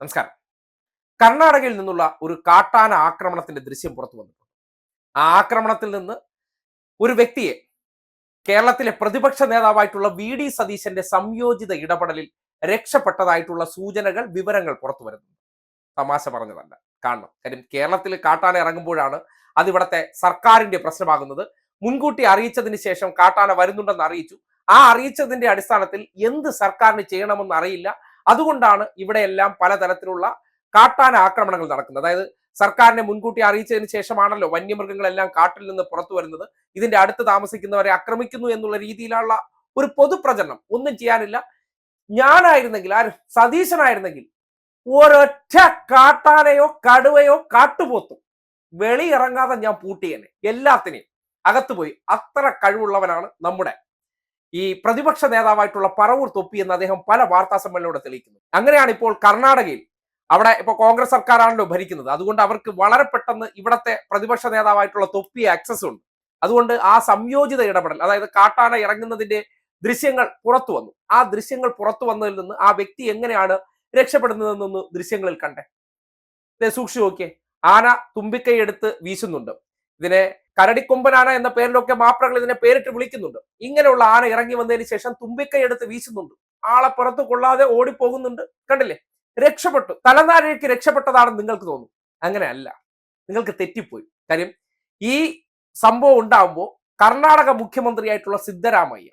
നമസ്കാരം. കർണാടകയിൽ നിന്നുള്ള ഒരു കാട്ടാന ആക്രമണത്തിന്റെ ദൃശ്യം പുറത്തു വന്നിട്ടുണ്ട്. ആ ആക്രമണത്തിൽ നിന്ന് ഒരു വ്യക്തിയെ കേരളത്തിലെ പ്രതിപക്ഷ നേതാവായിട്ടുള്ള വി ഡി സതീശന്റെ സംയോജിത ഇടപെടലിൽ രക്ഷപ്പെട്ടതായിട്ടുള്ള സൂചനകൾ വിവരങ്ങൾ പുറത്തു വരുന്നുണ്ട്. തമാശ പറഞ്ഞതല്ല. കാണണം. കാര്യം കേരളത്തിൽ കാട്ടാന ഇറങ്ങുമ്പോഴാണ് അതിവിടത്തെ സർക്കാരിന്റെ പ്രശ്നമാകുന്നത്. മുൻകൂട്ടി അറിയിച്ചതിന് ശേഷം കാട്ടാന വരുന്നുണ്ടെന്ന് അറിയിച്ചു. ആ അറിയിച്ചതിന്റെ അടിസ്ഥാനത്തിൽ എന്ത് സർക്കാരിന് ചെയ്യണമെന്ന് അറിയില്ല. അതുകൊണ്ടാണ് ഇവിടെയെല്ലാം പലതരത്തിലുള്ള കാട്ടാന ആക്രമണങ്ങൾ നടക്കുന്നത്. അതായത് സർക്കാരിനെ മുൻകൂട്ടി അറിയിച്ചതിന് ശേഷമാണല്ലോ വന്യമൃഗങ്ങളെല്ലാം കാട്ടിൽ നിന്ന് പുറത്തു വരുന്നത്. ഇതിന്റെ അടുത്ത് താമസിക്കുന്നവരെ ആക്രമിക്കുന്നു എന്നുള്ള രീതിയിലുള്ള ഒരു പൊതുപ്രചരണം ഒന്നും ചെയ്യാനില്ല. ഞാനായിരുന്നെങ്കിൽ ആര് സതീശനായിരുന്നെങ്കിൽ ഒരൊറ്റ കാട്ടാനയോ കടുവയോ കാട്ടുപോത്തും വെളിയിറങ്ങാതെ ഞാൻ പൂട്ടിയേനെ. എല്ലാത്തിനെയും അകത്തുപോയി. അത്ര കഴിവുള്ളവനാണ് നമ്മുടെ ഈ പ്രതിപക്ഷ നേതാവായിട്ടുള്ള പറവൂർ തൊപ്പി എന്ന് അദ്ദേഹം പല വാർത്താ സമ്മേളനത്തിലൂടെ തെളിയിക്കുന്നു. അങ്ങനെയാണ് ഇപ്പോൾ കർണാടകയിൽ അവിടെ ഇപ്പൊ കോൺഗ്രസ് സർക്കാരാണല്ലോ ഭരിക്കുന്നത്. അതുകൊണ്ട് അവർക്ക് വളരെ പെട്ടെന്ന് ഇവിടത്തെ പ്രതിപക്ഷ നേതാവായിട്ടുള്ള തൊപ്പി ആക്സസ് ഉണ്ട്. അതുകൊണ്ട് ആ സംയോജിത ഇടപെടൽ അതായത് കാട്ടാന ഇറങ്ങുന്നതിന്റെ ദൃശ്യങ്ങൾ പുറത്തു വന്നു. ആ ദൃശ്യങ്ങൾ പുറത്തു വന്നതിൽ നിന്ന് ആ വ്യക്തി എങ്ങനെയാണ് രക്ഷപ്പെടുന്നതെന്നൊന്ന് ദൃശ്യങ്ങളിൽ കണ്ടേ. സൂക്ഷിച്ചു നോക്കിയേ. ആന തുമ്പിക്കൈ എടുത്ത് വീശുന്നുണ്ട്. ഇതിനെ കരടിക്കൊമ്പൻ ആന എന്ന പേരിലൊക്കെ മാപ്രകൾ ഇതിനെ പേരിട്ട് വിളിക്കുന്നുണ്ട്. ഇങ്ങനെയുള്ള ആന ഇറങ്ങി വന്നതിന് ശേഷം തുമ്പിക്കൈ എടുത്ത് വീശുന്നുണ്ട്. ആളെ പുറത്ത് കൊള്ളാതെ ഓടിപ്പോകുന്നുണ്ട്. കണ്ടില്ലേ? രക്ഷപ്പെട്ടു. തലനാരിഴയ്ക്ക് രക്ഷപ്പെട്ടതാണെന്ന് നിങ്ങൾക്ക് തോന്നും. അങ്ങനെയല്ല നിങ്ങൾക്ക് തെറ്റിപ്പോയി. കാര്യം ഈ സംഭവം ഉണ്ടാകുമ്പോൾ കർണാടക മുഖ്യമന്ത്രിയായിട്ടുള്ള സിദ്ധരാമയ്യ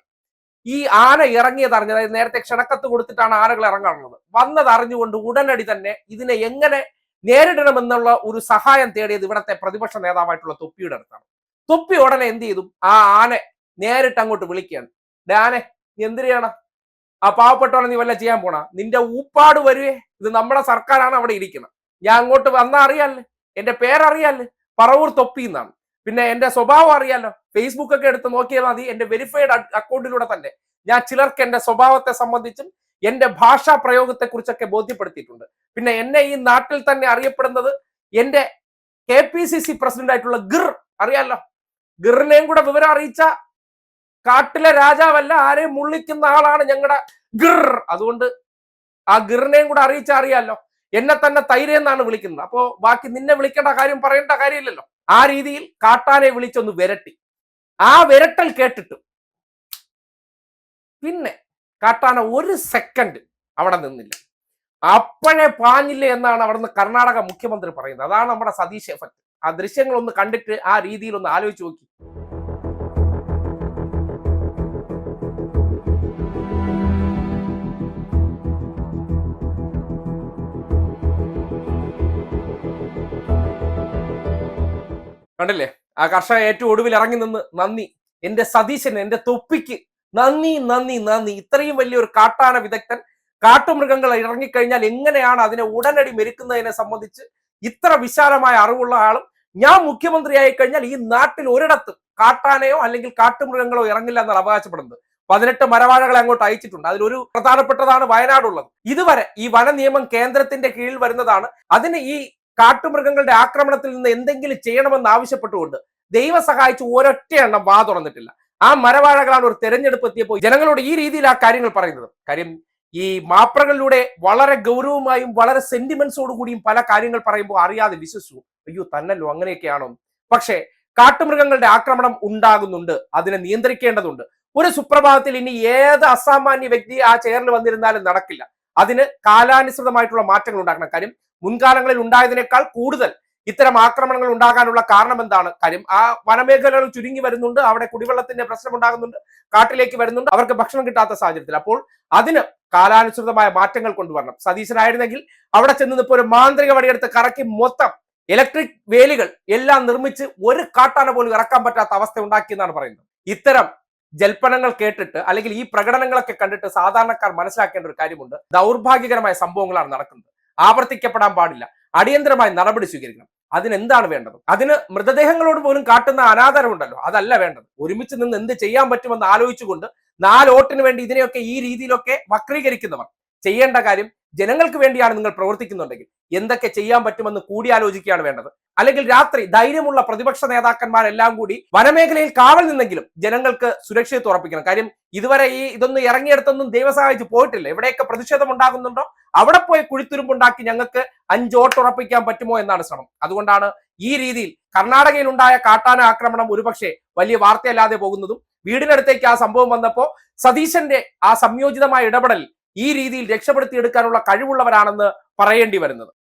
ഈ ആന ഇറങ്ങിയത് അറിഞ്ഞത്. നേരത്തെ ക്ഷണക്കത്ത് കൊടുത്തിട്ടാണ് ആനകൾ ഇറങ്ങാറുള്ളത്. വന്നത് അറിഞ്ഞുകൊണ്ട് ഉടനടി തന്നെ ഇതിനെ എങ്ങനെ നേരിടണമെന്നുള്ള ഒരു സഹായം തേടിയത് ഇവിടത്തെ പ്രതിപക്ഷ നേതാവായിട്ടുള്ള തൊപ്പിയുടെ അടുത്താണ്. തൊപ്പി ഉടനെ എന്ത് ചെയ്തു? ആ ആനെ നേരിട്ട് അങ്ങോട്ട് വിളിക്കുകയാണ്. ഡാനെ നീ എന്തിനു ചെയ്യണം? ആ പാവപ്പെട്ടവനെ നീ വല്ല ചെയ്യാൻ പോണ? നിന്റെ ഊപ്പാട് വരുവേ. ഇത് നമ്മുടെ സർക്കാരാണ് അവിടെ ഇരിക്കുന്നത്. ഞാൻ അങ്ങോട്ട് വന്നാ അറിയാല്ലേ? എന്റെ പേരറിയാല്ലേ? പറവൂർ തൊപ്പി എന്നാണ്. പിന്നെ എന്റെ സ്വഭാവം അറിയാലോ? ഫേസ്ബുക്ക് ഒക്കെ എടുത്ത് നോക്കിയാൽ മതി. എന്റെ വെരിഫൈഡ് അക്കൗണ്ടിലൂടെ തന്നെ. ഞാൻ ചിലർക്ക് എന്റെ സ്വഭാവത്തെ സംബന്ധിച്ചും എന്റെ ഭാഷാ പ്രയോഗത്തെക്കുറിച്ചൊക്കെ ബോധ്യപ്പെടുത്തിയിട്ടുണ്ട്. പിന്നെ എന്നെ ഈ നാട്ടിൽ തന്നെ അറിയപ്പെടുന്നത് എന്റെ K P C C president ആയിട്ടുള്ള ഗിർ അറിയാലോ? ഗിറിനെയും കൂടെ വിവരം അറിയിച്ച കാട്ടിലെ രാജാവല്ല ആരെയും മുള്ളിക്കുന്ന ആളാണ് ഞങ്ങളുടെ ഗിർ. അതുകൊണ്ട് ആ ഗിറിനെയും കൂടെ അറിയിച്ച അറിയാലോ? എന്നെ തന്നെ തൈരേ എന്നാണ് വിളിക്കുന്നത്. അപ്പോ ബാക്കി നിന്നെ വിളിക്കേണ്ട കാര്യം പറയേണ്ട കാര്യമില്ലല്ലോ. ആ രീതിയിൽ കാട്ടാനെ വിളിച്ചൊന്ന് വിരട്ടി. ആ വിരട്ടൽ കേട്ടിട്ട് പിന്നെ കാട്ടാന ഒരു സെക്കൻഡ് അവിടെ നിന്നില്ല. അപ്പോഴേ പാഞ്ഞില്ല എന്നാണ് അവിടുന്ന് കർണാടക മുഖ്യമന്ത്രി പറയുന്നത്. അതാണ് നമ്മുടെ സതീഷ് എഫക്ട്. ആ ദൃശ്യങ്ങൾ ഒന്ന് കണ്ടിട്ട് ആ രീതിയിൽ ഒന്ന് ആലോചിച്ച് നോക്കി. കണ്ടില്ലേ? ആ കർഷകൻ ഏറ്റവും ഒടുവിൽ ഇറങ്ങി നിന്ന് നന്ദി. എന്റെ സതീശന് എന്റെ തൊപ്പിക്ക് നന്ദി നന്ദി നന്ദി. ഇത്രയും വലിയൊരു കാട്ടാന വിദഗ്ധൻ കാട്ടുമൃഗങ്ങൾ ഇറങ്ങിക്കഴിഞ്ഞാൽ എങ്ങനെയാണ് അതിനെ ഉടനടി മെരുക്കുന്നതിനെ സംബന്ധിച്ച് ഇത്ര വിശാലമായ അറിവുള്ള ആളും? ഞാൻ മുഖ്യമന്ത്രിയായി കഴിഞ്ഞാൽ ഈ നാട്ടിൽ ഒരിടത്തും കാട്ടാനയോ അല്ലെങ്കിൽ കാട്ടുമൃഗങ്ങളോ ഇറങ്ങില്ല എന്നാണ് അവകാശപ്പെടുന്നത്. പതിനെട്ട് മരവാഴകളെ അങ്ങോട്ട് അയച്ചിട്ടുണ്ട്. അതിലൊരു പ്രധാനപ്പെട്ടതാണ് വയനാടുള്ളത്. ഇതുവരെ ഈ വന നിയമം കേന്ദ്രത്തിന്റെ കീഴിൽ വരുന്നതാണ്. അതിന് ഈ കാട്ടുമൃഗങ്ങളുടെ ആക്രമണത്തിൽ നിന്ന് എന്തെങ്കിലും ചെയ്യണമെന്ന് ആവശ്യപ്പെട്ടുകൊണ്ട് ദൈവം സഹായിച്ച് ഒരൊറ്റ എണ്ണം വാ തുറന്നിട്ടില്ല. ആ മരവാഴകളാണ് ഒരു തെരഞ്ഞെടുപ്പ് എത്തിയപ്പോൾ ജനങ്ങളോട് ഈ രീതിയിൽ ആ കാര്യങ്ങൾ പറയുന്നത്. കാര്യം ഈ മാപ്രകളിലൂടെ വളരെ ഗൗരവമായും വളരെ സെന്റിമെന്റ്സോടു കൂടിയും പല കാര്യങ്ങൾ പറയുമ്പോൾ അറിയാതെ വിശ്വസിച്ചു. അയ്യോ തന്നല്ലോ അങ്ങനെയൊക്കെയാണോ? പക്ഷേ കാട്ടുമൃഗങ്ങളുടെ ആക്രമണം ഉണ്ടാകുന്നുണ്ട്. അതിനെ നിയന്ത്രിക്കേണ്ടതുണ്ട്. ഒരു സുപ്രഭാതത്തിൽ ഇനി ഏത് അസാമാന്യ വ്യക്തി ആ ചെയറിൽ വന്നിരുന്നാലും നടക്കില്ല. അതിന് കാലാനുസൃതമായിട്ടുള്ള മാറ്റങ്ങൾ ഉണ്ടാക്കണം. കാര്യം മുൻകാലങ്ങളിൽ ഉണ്ടായതിനേക്കാൾ കൂടുതൽ ഇത്തരം ആക്രമണങ്ങൾ ഉണ്ടാകാനുള്ള കാരണം എന്താണ്? കാര്യം ആ വനമേഖലകൾ ചുരുങ്ങി വരുന്നുണ്ട് അവിടെ കുടിവെള്ളത്തിന്റെ പ്രശ്നം ഉണ്ടാകുന്നുണ്ട് കാട്ടിലേക്ക് വരുന്നുണ്ട് അവർക്ക് ഭക്ഷണം കിട്ടാത്ത സാഹചര്യത്തിൽ. അപ്പോൾ അതിന് കാലാനുസൃതമായ മാറ്റങ്ങൾ കൊണ്ടുവരണം. സതീശനായിരുന്നെങ്കിൽ അവിടെ ചെന്ന് ഇപ്പോൾ ഒരു മാന്ത്രിക വടിയെടുത്ത് കറക്കി മൊത്തം ഇലക്ട്രിക് വേലികൾ എല്ലാം നിർമ്മിച്ച് ഒരു കാട്ടാന പോലും ഇറക്കാൻ പറ്റാത്ത അവസ്ഥ ഉണ്ടാക്കിയെന്നാണ് പറയുന്നത്. ഇത്തരം ജൽപ്പനങ്ങൾ കേട്ടിട്ട് അല്ലെങ്കിൽ ഈ പ്രകടനങ്ങളൊക്കെ കണ്ടിട്ട് സാധാരണക്കാർ മനസ്സിലാക്കേണ്ട ഒരു കാര്യമുണ്ട്. ദൗർഭാഗ്യകരമായ സംഭവങ്ങളാണ് നടക്കുന്നത്. ആവർത്തിക്കപ്പെടാൻ പാടില്ല. അടിയന്തരമായി നടപടി സ്വീകരിക്കണം. അതിനെന്താണ് വേണ്ടത്? അതിന് മൃതദേഹങ്ങളോട് പോലും കാട്ടുന്ന അനാദരവുണ്ടല്ലോ. അതല്ല വേണ്ടത്. ഒരുമിച്ച് നിന്ന് എന്ത് ചെയ്യാൻ പറ്റുമെന്ന് ആലോചിച്ചുകൊണ്ട് നാലോട്ടിന് വേണ്ടി ഇതിനെയൊക്കെ ഈ രീതിയിലൊക്കെ വക്രീകരിക്കുന്നവർ ചെയ്യേണ്ട കാര്യം ജനങ്ങൾക്ക് വേണ്ടിയാണ് നിങ്ങൾ പ്രവർത്തിക്കുന്നുണ്ടെങ്കിൽ എന്തൊക്കെ ചെയ്യാൻ പറ്റുമെന്ന് കൂടിയാലോചിക്കുകയാണ് വേണ്ടത്. അല്ലെങ്കിൽ രാത്രി ധൈര്യമുള്ള പ്രതിപക്ഷ നേതാക്കന്മാരെല്ലാം കൂടി വനമേഖലയിൽ കാവൽ നിന്നെങ്കിലും ജനങ്ങൾക്ക് സുരക്ഷിതത്വം ഉറപ്പിക്കണം. കാര്യം ഇതുവരെ ഈ ഇതൊന്നും ഇറങ്ങിയെടുത്തൊന്നും ദൈവസഹായിച്ച് പോയിട്ടില്ല. എവിടെയൊക്കെ പ്രതിഷേധം ഉണ്ടാകുന്നുണ്ടോ അവിടെ പോയി കുഴിത്തുരുമ്പുണ്ടാക്കി ഞങ്ങൾക്ക് അഞ്ച് വോട്ട് ഉറപ്പിക്കാൻ പറ്റുമോ എന്നാണ് ശ്രമം. അതുകൊണ്ടാണ് ഈ രീതിയിൽ കർണാടകയിൽ ഉണ്ടായ കാട്ടാന ആക്രമണം ഒരുപക്ഷെ വലിയ വാർത്തയല്ലാതെ പോകുന്നതും വീടിനടുത്തേക്ക് ആ സംഭവം വന്നപ്പോൾ സതീശന്റെ ആ സംയോജിതമായ ഇടപെടൽ ഈ രീതിയിൽ രക്ഷപ്പെടുത്തിയെടുക്കാനുള്ള കഴിവുള്ളവരാണെന്ന് പറയേണ്ടി വരുന്നത്.